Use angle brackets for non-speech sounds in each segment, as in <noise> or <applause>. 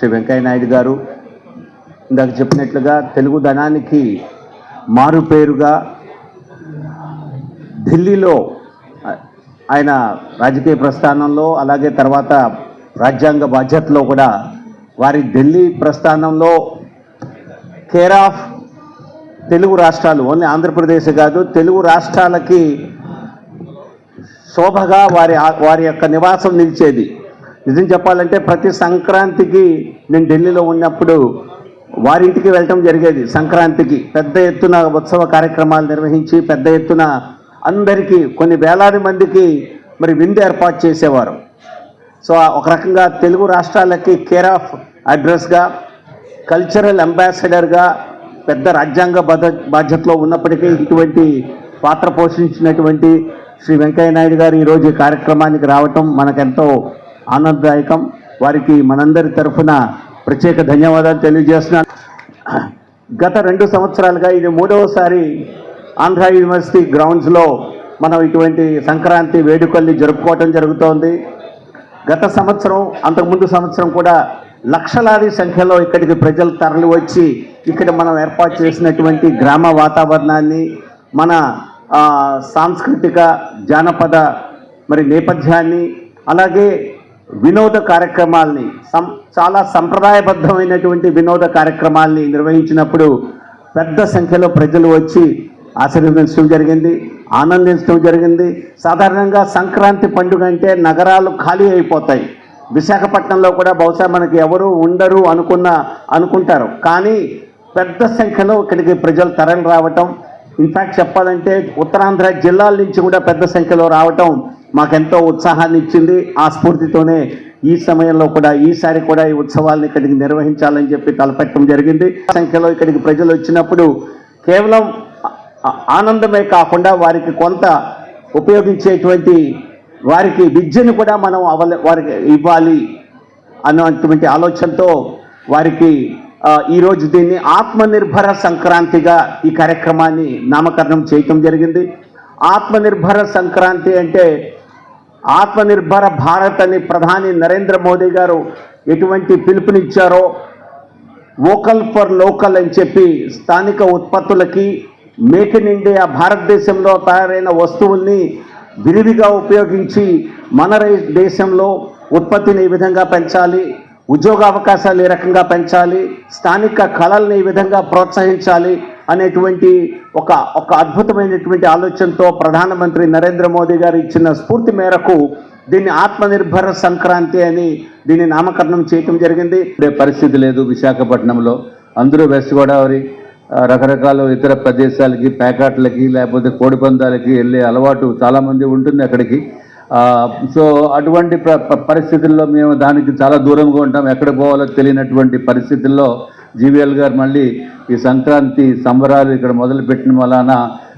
శ్రీ వెంకయ్య నాయుడు గారు ఇందాక చెప్పినట్లుగా తెలుగుదనానికి మారు పేరుగా ఢిల్లీలో ఆయన రాజకీయ ప్రస్థానంలో అలాగే తర్వాత రాజ్యాంగ బాధ్యతలో కూడా వారి ఢిల్లీ ప్రస్థానంలో కేర్ ఆఫ్ తెలుగు రాష్ట్రాలు ఓన్లీ ఆంధ్రప్రదేశ్ కాదు తెలుగు రాష్ట్రాలకి శోభగా వారి వారి యొక్క నివాసం నిలిచేది. నిజం చెప్పాలంటే ప్రతి సంక్రాంతికి నేను ఢిల్లీలో ఉన్నప్పుడు వారింటికి వెళ్ళటం జరిగేది. సంక్రాంతికి పెద్ద ఎత్తున ఉత్సవ కార్యక్రమాలు నిర్వహించి పెద్ద ఎత్తున అందరికీ కొన్ని వేలాది మందికి మరి విందు ఏర్పాటు చేసేవారు. సో ఒక రకంగా తెలుగు రాష్ట్రాలకి కేర్ ఆఫ్ అడ్రస్గా కల్చరల్ అంబాసిడర్గా పెద్ద రాజ్యాంగ బాధ బాధ్యతలో ఉన్నప్పటికీ ఇటువంటి పాత్ర పోషించినటువంటి శ్రీ వెంకయ్య నాయుడు గారు ఈరోజు ఈ కార్యక్రమానికి రావటం మనకెంతో ఆనందదాయకం. వారికి మనందరి తరఫున ప్రత్యేక ధన్యవాదాలు తెలియజేస్తున్నాను. గత రెండు సంవత్సరాలుగా ఇది మూడవసారి ఆంధ్ర యూనివర్సిటీ గ్రౌండ్స్లో మనం ఇటువంటి సంక్రాంతి వేడుకల్ని జరుపుకోవటం జరుగుతోంది. గత సంవత్సరం అంతకుముందు సంవత్సరం కూడా లక్షలాది సంఖ్యలో ఇక్కడికి ప్రజలు తరలి వచ్చి ఇక్కడ మనం ఏర్పాటు చేసినటువంటి గ్రామ వాతావరణాన్ని మన సాంస్కృతిక జానపద మరి నేపథ్యాన్ని అలాగే వినోద కార్యక్రమాల్ని సం చాలా సంప్రదాయబద్ధమైనటువంటి వినోద కార్యక్రమాల్ని నిర్వహించినప్పుడు పెద్ద సంఖ్యలో ప్రజలు వచ్చి ఆశీర్వదించడం జరిగింది ఆనందించడం జరిగింది. సాధారణంగా సంక్రాంతి పండుగ అంటే నగరాలు ఖాళీ అయిపోతాయి. విశాఖపట్నంలో కూడా బహుశా మనకి ఎవరు ఉండరు అనుకున్న అనుకుంటారు. కానీ పెద్ద సంఖ్యలో ఇక్కడికి ప్రజలు తరలి రావటం ఇన్ఫ్యాక్ట్ చెప్పాలంటే ఉత్తరాంధ్ర జిల్లాల నుంచి కూడా పెద్ద సంఖ్యలో రావటం మాకెంతో ఉత్సాహాన్ని ఇచ్చింది. ఆ స్ఫూర్తితోనే ఈ సమయంలో కూడా ఈసారి కూడా ఈ ఉత్సవాలను ఇక్కడికి నిర్వహించాలని చెప్పి తలపెట్టడం జరిగింది. సంఖ్యలో ఇక్కడికి ప్రజలు వచ్చినప్పుడు కేవలం ఆనందమే కాకుండా వారికి కొంత ఉపయోగించేటువంటి వారికి విద్యను కూడా మనం అవల వారికి ఇవ్వాలి అన్నటువంటి ఆలోచనతో వారికి ఈరోజు దీన్ని ఆత్మనిర్భర సంక్రాంతిగా ఈ కార్యక్రమాన్ని నామకరణం చేయటం జరిగింది. ఆత్మనిర్భర సంక్రాంతి అంటే ఆత్మనిర్భర భారత్ అని ప్రధాని నరేంద్ర మోదీ గారు ఎటువంటి పిలుపునిచ్చారో వోకల్ ఫర్ లోకల్ అని చెప్పి స్థానిక ఉత్పత్తులకి మేక్ ఇన్ ఇండియా భారతదేశంలో తయారైన వస్తువుల్ని విరివిగా ఉపయోగించి మన దేశంలో ఉత్పత్తిని ఈ విధంగా పెంచాలి ఉద్యోగ అవకాశాలు ఈ రకంగా పెంచాలి స్థానిక కళల్ని ఈ విధంగా ప్రోత్సహించాలి అనేటువంటి ఒక ఒక అద్భుతమైనటువంటి ఆలోచనతో ప్రధానమంత్రి నరేంద్ర మోదీ గారు ఇచ్చిన స్ఫూర్తి మేరకు దీన్ని ఆత్మనిర్భర సంక్రాంతి అని దీన్ని నామకరణం చేయటం జరిగింది. పరిస్థితి లేదు విశాఖపట్నంలో. అందరూ వెస్ట్ గోదావరి రకరకాల ఇతర ప్రదేశాలకి ప్యాకాట్లకి లేకపోతే కోడిపందాలకి వెళ్ళే అలవాటు చాలామంది ఉంటుంది అక్కడికి. సో అటువంటి ప్ర ప- పరిస్థితుల్లో మేము దానికి చాలా దూరంగా ఉంటాం. ఎక్కడ పోవాలో తెలియనటువంటి పరిస్థితుల్లో జీవీఎల్ గారు మళ్ళీ ఈ సంక్రాంతి సంబరాలు ఇక్కడ మొదలుపెట్టిన వలన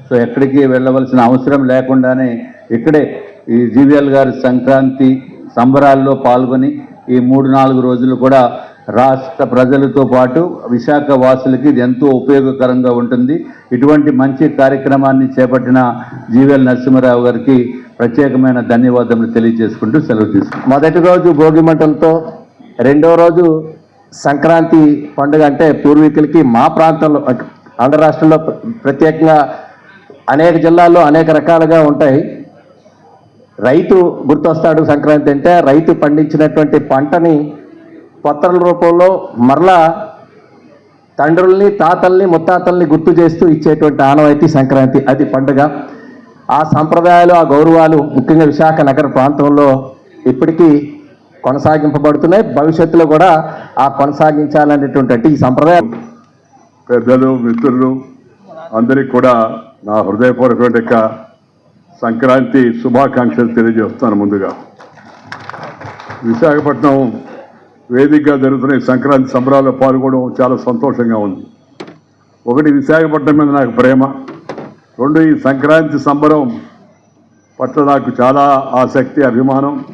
సో ఎక్కడికి వెళ్ళవలసిన అవసరం లేకుండానే ఇక్కడే ఈ జీవీఎల్ గారి సంక్రాంతి సంబరాల్లో పాల్గొని ఈ మూడు నాలుగు రోజులు కూడా రాష్ట్ర ప్రజలతో పాటు విశాఖ వాసులకి ఇది ఎంతో ఉపయోగకరంగా ఉంటుంది. ఇటువంటి మంచి కార్యక్రమాన్ని చేపట్టిన జీవీఎల్ నరసింహారావు గారికి ప్రత్యేకమైన ధన్యవాదములు తెలియజేసుకుంటూ సెలవు తీసుకుంటాం మొదటి రోజు భోగి మంటలతో రెండో రోజు సంక్రాంతి పండుగ అంటే పూర్వీకులకి మా ప్రాంతంలో ఆంధ్ర రాష్ట్రంలో ప్ర- ప్రత్యేకంగా అనేక జిల్లాల్లో అనేక రకాలుగా ఉంటాయి. రైతు గుర్తొస్తాడు సంక్రాంతి అంటే రైతు పండించినటువంటి పంటని పొత్తల రూపంలో మరలా తండ్రుల్ని తాతల్ని ముత్తాతల్ని గుర్తు చేస్తూ ఇచ్చేటువంటి ఆనవాయితీ సంక్రాంతి. అది పండుగ. ఆ సంప్రదాయాలు ఆ గౌరవాలు ముఖ్యంగా విశాఖ నగర ప్రాంతంలో ఇప్పటికీ కొనసాగింపబడుతున్నాయి. భవిష్యత్తులో కూడా ఆ కొనసాగించాలనేటువంటి అంటే ఈ సంప్రదాయం. పెద్దలు మిత్రులు అందరికీ కూడా నా హృదయపూర్వక యొక్క సంక్రాంతి శుభాకాంక్షలు తెలియజేస్తున్నాను ముందుగా. విశాఖపట్నం వేదికగా జరుగుతున్న ఈ సంక్రాంతి సంబరాల్లో పాల్గొనడం చాలా సంతోషంగా ఉంది. ఒకటి విశాఖపట్నం మీద నాకు ప్రేమ రెండు ఈ సంక్రాంతి సంబరం పట్ల నాకు చాలా ఆసక్తి అభిమానం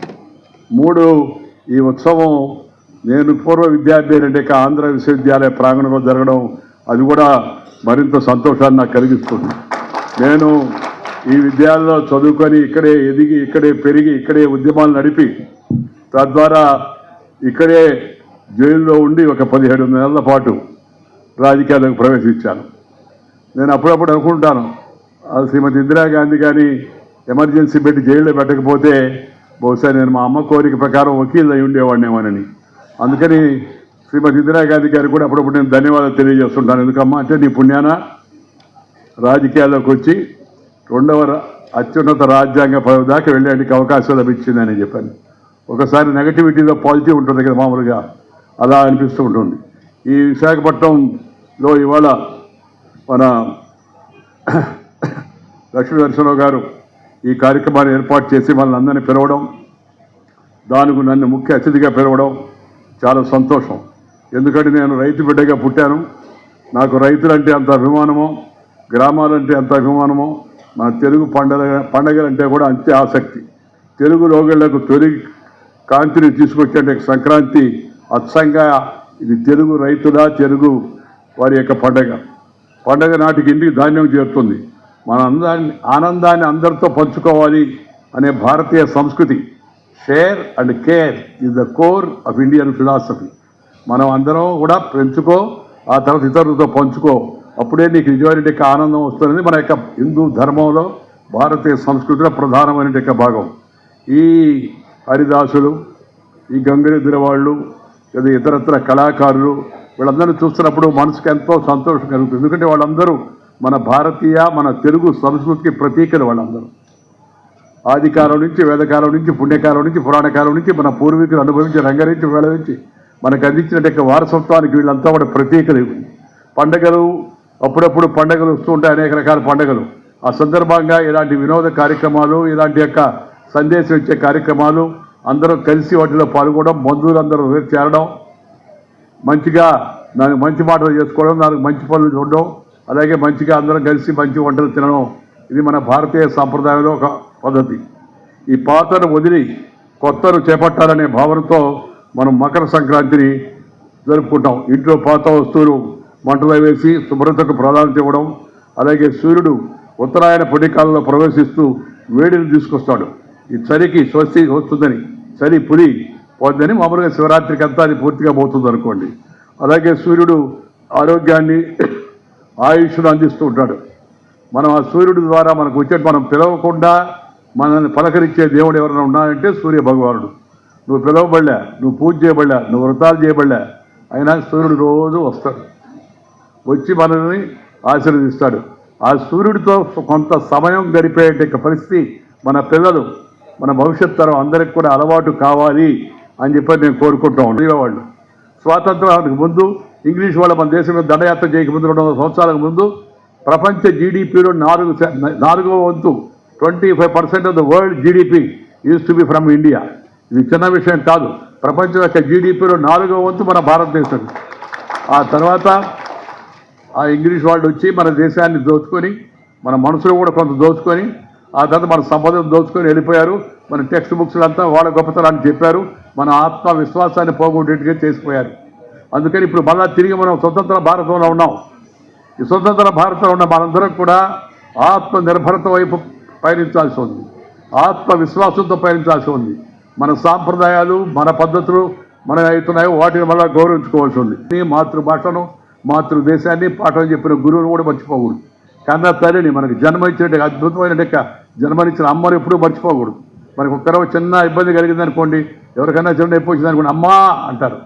మూడు ఈ ఉత్సవం నేను పూర్వ విద్యార్థి అంటే ఆంధ్ర విశ్వవిద్యాలయ ప్రాంగణంలో జరగడం అది కూడా మరింత సంతోషాన్ని నాకు కలిగిస్తుంది. నేను ఈ విద్యాలయంలో చదువుకొని ఇక్కడే ఎదిగి ఇక్కడే పెరిగి ఇక్కడే ఉద్యమాలు నడిపి తద్వారా ఇక్కడే జైల్లో ఉండి ఒక పదిహేడు నెలల పాటు రాజకీయాలకు ప్రవేశించాను. నేను అప్పుడప్పుడు అనుకుంటాను శ్రీమతి ఇందిరాగాంధీ కానీ ఎమర్జెన్సీ పెట్టి జైల్లో పెట్టకపోతే బహుశా నేను మా అమ్మ కోరిక ప్రకారం వకీల్ అయి ఉండేవాడినేమోనని. అందుకని శ్రీమతి ఇందిరాగాంధీ గారికి కూడా అప్పుడప్పుడు నేను ధన్యవాదాలు తెలియజేస్తుంటాను. ఎందుకమ్మా అంటే నీ పుణ్యాన రాజకీయాల్లోకి వచ్చి రెండవ అత్యున్నత రాజ్యాంగ పదవి దాకా వెళ్ళడానికి అవకాశం లభించిందని చెప్పాను. ఒకసారి నెగటివిటీలో పాజిటివ్ ఉంటుంది కదా మామూలుగా. అలా అనిపిస్తూ ఉంటుంది. ఈ విశాఖపట్నంలో ఇవాళ మన <coughs> లక్ష్మీ నరసింహరావు గారు ఈ కార్యక్రమాన్ని ఏర్పాటు చేసి మనల్ని అందరినీ పిలవడం దానికి నన్ను ముఖ్య అతిథిగా పిలవడం చాలా సంతోషం. ఎందుకంటే నేను రైతు బిడ్డగా పుట్టాను. నాకు రైతులంటే అంత అభిమానమో గ్రామాలంటే అంత అభిమానమో మన తెలుగు పండగ పండగలంటే కూడా అంతే ఆసక్తి. తెలుగు రోగులకు తొలి కాంతిని తీసుకొచ్చే సంక్రాంతి అచ్చంగా ఇది తెలుగు రైతుల తెలుగు వారి యొక్క పండగ. పండగ నాటికి ఇంటికి ధాన్యం చేరుతుంది? మన అందాన్ని ఆనందాన్ని అందరితో పంచుకోవాలి అనే భారతీయ సంస్కృతి. Share and care is the core of Indian philosophy మనం అందరం కూడా పెంచుకో ఆ తర్వాత ఇతరులతో పంచుకో. అప్పుడే నీకు నిజమైన ఆనందం వస్తుంది మన యొక్క హిందూ ధర్మంలో భారతీయ సంస్కృతిలో ప్రధానమైన భాగం. ఈ హరిదాసులు ఈ గంగిరెద్దుల వాళ్ళు లేదా ఇతరత్ర కళాకారులు వీళ్ళందరినీ చూస్తున్నప్పుడు మనసుకు ఎంతో సంతోషం కలుగుతుంది. ఎందుకంటే వాళ్ళందరూ మన భారతీయ మన తెలుగు సంస్కృతికి ప్రతీకలు వాళ్ళందరూ ఆదికాలం నుంచి వేదకాలం నుంచి పుణ్యకాలం నుంచి పురాణకాలం నుంచి మన పూర్వీకులు అనుభవించి రంగరించి వేళ నుంచి మనకు అందించిన వారసత్వానికి వీళ్ళంతా కూడా ప్రతీకలు ఇవి. పండగలు అప్పుడప్పుడు పండగలు వస్తూ ఉంటాయి అనేక రకాల పండగలు ఆ సందర్భంగా ఇలాంటి వినోద కార్యక్రమాలు ఇలాంటి యొక్క సందేశం ఇచ్చే కార్యక్రమాలు అందరూ కలిసి వాటిలో పాల్గొనడం బంధువులందరూ చేరడం మంచిగా నాకు మంచి మాటలు చేసుకోవడం నాకు మంచి పనులు చూడడం అలాగే మంచిగా అందరం కలిసి మంచి వంటలు తినడం ఇది మన భారతీయ సాంప్రదాయంలో ఒక పద్ధతి. ఈ పాతను వదిలి కొత్తను చేపట్టాలనే భావనతో మనం మకర సంక్రాంతిని జరుపుకుంటాం. ఇంట్లో పాత వస్తువులు మంటలో వేసి శుభ్రతకు ప్రాధాన్యత ఇవ్వడం అలాగే సూర్యుడు ఉత్తరాయణ పొడికాలంలో ప్రవేశిస్తూ వేడిని తీసుకొస్తాడు. ఈ చలికి స్వస్తి వస్తుందని చలి పులి పోతుందని మామూలుగా శివరాత్రికి అంతా అది పూర్తిగా పోతుంది అనుకోండి. అలాగే సూర్యుడు ఆరోగ్యాన్ని ఆయుష్ను అందిస్తూ ఉంటాడు. మనం ఆ సూర్యుడి ద్వారా మనకు వచ్చే మనం పిలవకుండా మనల్ని పలకరించే దేవుడు ఎవరైనా ఉన్నాడంటే సూర్య భగవానుడు. నువ్వు పిలవబడలే నువ్వు పూజ చేయబడలే నువ్వు వ్రతాలు చేయబడలే అయినా సూర్యుడు రోజు వస్తాడు. వచ్చి మనల్ని ఆశీర్వదిస్తాడు. ఆ సూర్యుడితో కొంత సమయం గడిపేట పరిస్థితి మన పిల్లలు మన భవిష్యత్ తరం అందరికి కూడా అలవాటు కావాలి అని చెప్పి నేను కోరుకుంటా ఉండేవాళ్ళు వాళ్ళు. స్వాతంత్రానికి ముందు ఇంగ్లీష్ వాళ్ళు మన దేశం మీద దండయాత్ర చేయకముందు రెండు వందల సంవత్సరాలకు ముందు ప్రపంచ జీడిపిలో నాలుగు నాలుగవ వంతు twenty five percent of the world GDP used to be from India ఇది చిన్న విషయం కాదు. ప్రపంచం యొక్క జీడిపిలో నాలుగవ వంతు మన భారతదేశం. ఆ తర్వాత ఆ ఇంగ్లీష్ వాళ్ళు వచ్చి మన దేశాన్ని దోచుకొని మన మనసులో కూడా కొంత దోచుకొని ఆ తర్వాత మన సంపదను దోచుకొని వెళ్ళిపోయారు. మన టెక్స్ట్ బుక్స్ అంతా వాళ్ళ గొప్పతనాన్ని చెప్పారు. మన ఆత్మవిశ్వాసాన్ని పోగొట్టేట్టుగా చేసిపోయారు. అందుకని ఇప్పుడు మళ్ళా తిరిగి మనం స్వతంత్ర భారతంలో ఉన్నాం. ఈ స్వతంత్ర భారతంలో ఉన్న మనందరం కూడా ఆత్మ నిర్భరత వైపు పయనించాల్సి ఉంది. ఆత్మవిశ్వాసంతో పయనించాల్సి ఉంది. మన సాంప్రదాయాలు మన పద్ధతులు మన అవుతున్నాయో వాటిని మళ్ళీ గౌరవించుకోవాల్సి ఉంది. ఈ మాతృభాషను మాతృదేశాన్ని పాఠం చెప్పిన గురువును కూడా మర్చిపోకూడదు. కన్నా తల్లిని మనకి జన్మ ఇచ్చిన అద్భుతమైన లెక్క జన్మనిచ్చిన అమ్మను ఎప్పుడూ మర్చిపోకూడదు. మనకు ఒక్కరో చిన్న ఇబ్బంది కలిగిందనుకోండి ఎవరికైనా చిన్న ఎప్పుడు వచ్చిందనుకోండి అమ్మా అంటారు.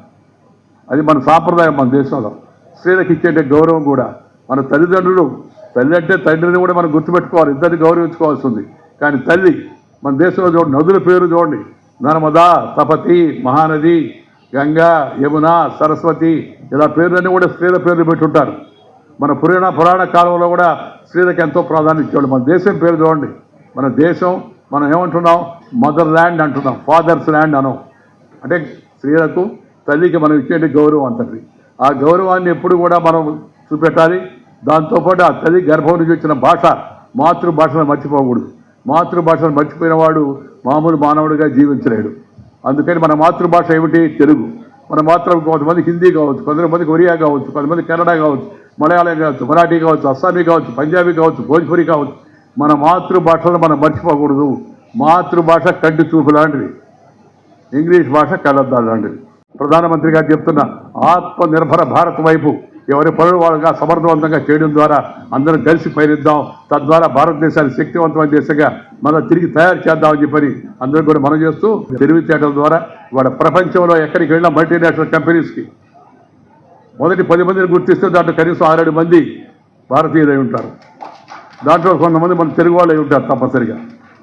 అది మన సాంప్రదాయం మన దేశంలో. స్త్రీలకు ఇచ్చేట గౌరవం కూడా. మన తల్లిదండ్రులు తల్లి అంటే తండ్రిని కూడా మనం గుర్తుపెట్టుకోవాలి. ఇద్దరిని గౌరవించుకోవాల్సి ఉంది కానీ తల్లి మన దేశంలో చూడండి నదుల పేరు చూడండి. నర్మదా తపతి మహానది గంగా యమున సరస్వతి ఇలా పేర్లన్నీ కూడా స్త్రీల పేర్లు పెట్టుంటారు. మన పురాణ పురాణ కాలంలో కూడా స్త్రీలకు ఎంతో ప్రాధాన్యత ఇచ్చేవాళ్ళు. మన దేశం పేరు చూడండి. మన దేశం మనం ఏమంటున్నాం? మదర్ ల్యాండ్ అంటున్నాం. ఫాదర్స్ ల్యాండ్ అనం అంటే స్త్రీలకు తల్లికి మనం ఇచ్చే గౌరవం అంతటి ఆ గౌరవాన్ని ఎప్పుడు కూడా మనం చూపెట్టాలి. దాంతోపాటు ఆ తల్లి గర్భం నుంచి వచ్చిన భాష మాతృభాషను మర్చిపోకూడదు. మాతృభాషను మర్చిపోయిన వాడు మామూలు మానవుడిగా జీవించలేడు. అందుకని మన మాతృభాష ఏమిటి? తెలుగు. మన మాతృ కొంతమంది హిందీ కావచ్చు కొంతమంది ఒరియా కావచ్చు కొంతమంది కన్నడ కావచ్చు మలయాళం కావచ్చు మరాఠీ కావచ్చు అస్సామీ కావచ్చు పంజాబీ కావచ్చు భోజ్పురి కావచ్చు. మన మాతృభాషను మనం మర్చిపోకూడదు. మాతృభాష కంటి చూపు లాంటిది. ఇంగ్లీష్ భాష కళ్ళద్దాలు లాంటిది. ప్రధానమంత్రి గారు చెప్తున్న ఆత్మనిర్భర భారత్ వైపు ఎవరి పనులు వాళ్ళుగా సమర్థవంతంగా చేయడం ద్వారా అందరం కలిసి పయనిద్దాం. తద్వారా భారతదేశాన్ని శక్తివంతమైన దేశంగా మనం తిరిగి తయారు చేద్దామని చెప్పని అందరూ కూడా మనం చేస్తూ తెలివితేటల ద్వారా వాళ్ళ ప్రపంచంలో ఎక్కడికి వెళ్ళినా మల్టీనేషనల్ కంపెనీస్కి మొదటి పది మందిని గుర్తిస్తే దాంట్లో కనీసం ఆరేడు మంది భారతీయులై ఉంటారు. దాంట్లో కొంతమంది మన తెలుగు వాళ్ళు అయి ఉంటారు తప్పనిసరిగా.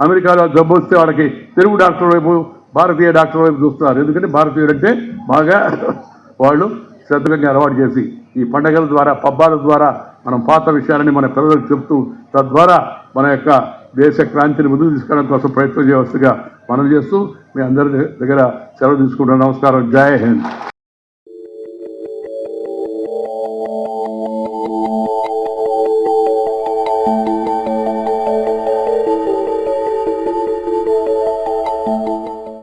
అమెరికాలో జబ్బు వస్తే వాళ్ళకి తెలుగు డాక్టర్ వైపు భారతీయ డాక్టర్ వైపు చూస్తున్నారు. ఎందుకంటే భారతీయుడు అంటే బాగా వాళ్ళు శ్రద్ధగా అలవాటు చేసి ఈ పండగల ద్వారా పబ్బాల ద్వారా మనం పాత విషయాలని మన పిల్లలకు చెప్తూ తద్వారా మన యొక్క దేశ క్రాంతిని ముందుకు తీసుకెళ్ళడం కోసం ప్రయత్నం చేయవలసిగా మనం చేస్తూ మీ అందరి దగ్గర సెలవు తీసుకుంటున్నాం నమస్కారం. జై హింద్.